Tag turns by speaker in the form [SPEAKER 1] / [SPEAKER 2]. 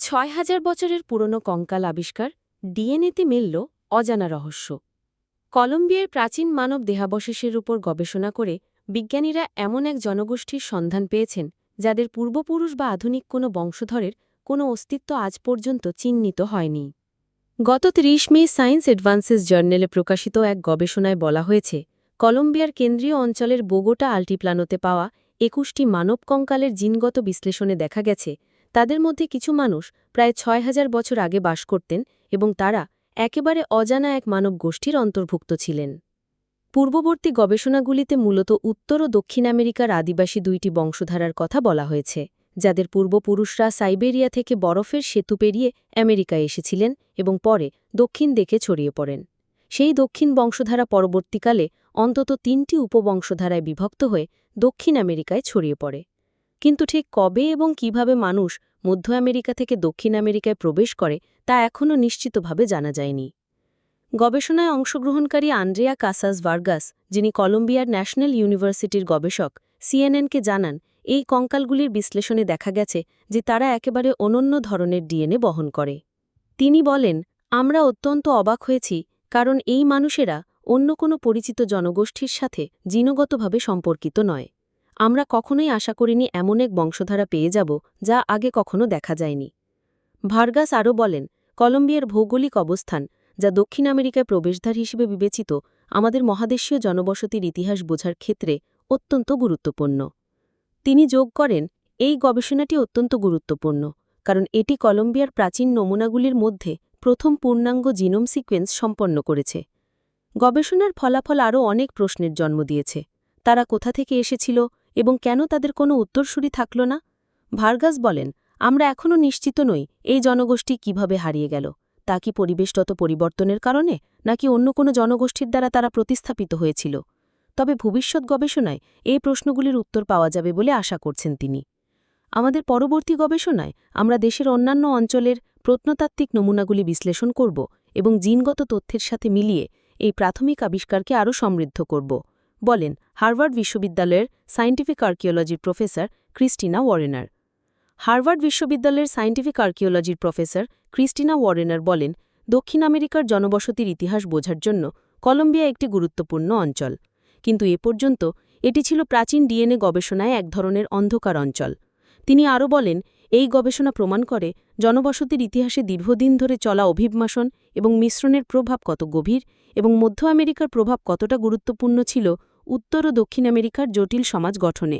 [SPEAKER 1] ছয় হাজার বছরের পুরনো কঙ্কাল আবিষ্কার ডিএনএতে মিলল অজানা রহস্য। কলম্বিয়ার প্রাচীন মানব দেহাবশেষের উপর গবেষণা করে বিজ্ঞানীরা এমন এক জনগোষ্ঠীর সন্ধান পেয়েছেন, যাদের পূর্বপুরুষ বা আধুনিক কোনো বংশধরের কোনো অস্তিত্ব আজ পর্যন্ত চিহ্নিত হয়নি। গত ৩০ মে সায়েন্স অ্যাডভান্সেস জার্নেলে প্রকাশিত এক গবেষণায় বলা হয়েছে, কলম্বিয়ার কেন্দ্রীয় অঞ্চলের বোগোটা আল্টিপ্লানোতে পাওয়া একুশটি মানব কঙ্কালের জিনগত বিশ্লেষণে দেখা গেছে তাদের মধ্যে কিছু মানুষ প্রায় ছয় হাজার বছর আগে বাস করতেন এবং তারা একেবারে অজানা এক মানব গোষ্ঠীর অন্তর্ভুক্ত ছিলেন। পূর্ববর্তী গবেষণাগুলিতে মূলত উত্তর ও দক্ষিণ আমেরিকার আদিবাসী দুইটি বংশধারার কথা বলা হয়েছে, যাদের পূর্বপুরুষরা সাইবেরিয়া থেকে বরফের সেতু পেরিয়ে আমেরিকায় এসেছিলেন এবং পরে দক্ষিণ দেখে ছড়িয়ে পড়েন। সেই দক্ষিণ বংশধারা পরবর্তীকালে অন্তত তিনটি উপবংশধারায় বিভক্ত হয়ে দক্ষিণ আমেরিকায় ছড়িয়ে পড়ে। কিন্তু ঠিক কবে এবং কীভাবে মানুষ মধ্য আমেরিকা থেকে দক্ষিণ আমেরিকায় প্রবেশ করে তা এখনও নিশ্চিতভাবে জানা যায়নি। গবেষণায় অংশগ্রহণকারী আন্দ্রেয়া কাসাস ভার্গাস, যিনি কলম্বিয়ার ন্যাশনাল ইউনিভার্সিটির গবেষক, সিএনএনকে জানান, এই কঙ্কালগুলির বিশ্লেষণে দেখা গেছে যে তারা একেবারে অনন্য ধরনের ডিএনএ বহন করে। তিনি বলেন, আমরা অত্যন্ত অবাক হয়েছি, কারণ এই মানুষেরা অন্য কোনো পরিচিত জনগোষ্ঠীর সাথে জিনগতভাবে সম্পর্কিত নয়। আমরা কখনোই আশা করিনি এমন এক বংশধারা পেয়ে যাব, যা আগে কখনো দেখা যায়নি। ভার্গাস আরও বলেন, কলম্বিয়ার ভৌগোলিক অবস্থান, যা দক্ষিণ আমেরিকায় প্রবেশদ্বার হিসেবে বিবেচিত, আমাদের মহাদেশীয় জনবসতির ইতিহাস বোঝার ক্ষেত্রে অত্যন্ত গুরুত্বপূর্ণ। তিনি যোগ করেন, এই গবেষণাটি অত্যন্ত গুরুত্বপূর্ণ, কারণ এটি কলম্বিয়ার প্রাচীন নমুনাগুলির মধ্যে প্রথম পূর্ণাঙ্গ জিনোম সিকোয়েন্স সম্পন্ন করেছে। গবেষণার ফলাফল আরও অনেক প্রশ্নের জন্ম দিয়েছে। তারা কোথা থেকে এসেছিল এবং কেন তাদের কোনো উত্তরসূরি থাকল না? ভার্গাস বলেন, আমরা এখনও নিশ্চিত নই এই জনগোষ্ঠী কীভাবে হারিয়ে গেল। তা কি পরিবেশগত পরিবর্তনের কারণে, নাকি অন্য কোনো জনগোষ্ঠীর দ্বারা তারা প্রতিস্থাপিত হয়েছিল? তবে ভবিষ্যৎ গবেষণায় এই প্রশ্নগুলির উত্তর পাওয়া যাবে বলে আশা করছেন তিনি। আমাদের পরবর্তী গবেষণায় আমরা দেশের অন্যান্য অঞ্চলের প্রত্নতাত্ত্বিক নমুনাগুলি বিশ্লেষণ করব এবং জিনগত তথ্যের সাথে মিলিয়ে এই প্রাথমিক আবিষ্কারকে আরও সমৃদ্ধ করব। বলেন, হার্ভার্ড বিশ্ববিদ্যালয়ের সায়েন্টিফিক আর্কিওলজির প্রফেসর ক্রিস্টিনা ওয়ারেনার। হার্ভার্ড বিশ্ববিদ্যালয়ের সায়েন্টিফিক আর্কিওলজির প্রফেসর ক্রিস্টিনা ওয়ারেনার বলেন, দক্ষিণ আমেরিকার জনবসতির ইতিহাস বোঝার জন্য কলম্বিয়া একটি গুরুত্বপূর্ণ অঞ্চল। কিন্তু এ পর্যন্ত এটি ছিল প্রাচীন ডিএনএ গবেষণায় এক ধরনের অন্ধকার অঞ্চল। তিনি আরও বলেন, এই গবেষণা প্রমাণ করে জনবসতির ইতিহাসে দীর্ঘদিন ধরে চলা অভিবাসন এবং মিশ্রণের প্রভাব কত গভীর এবং মধ্য আমেরিকার প্রভাব কতটা গুরুত্বপূর্ণ ছিল উত্তর ও দক্ষিণ আমেরিকার জটিল সমাজ গঠনে।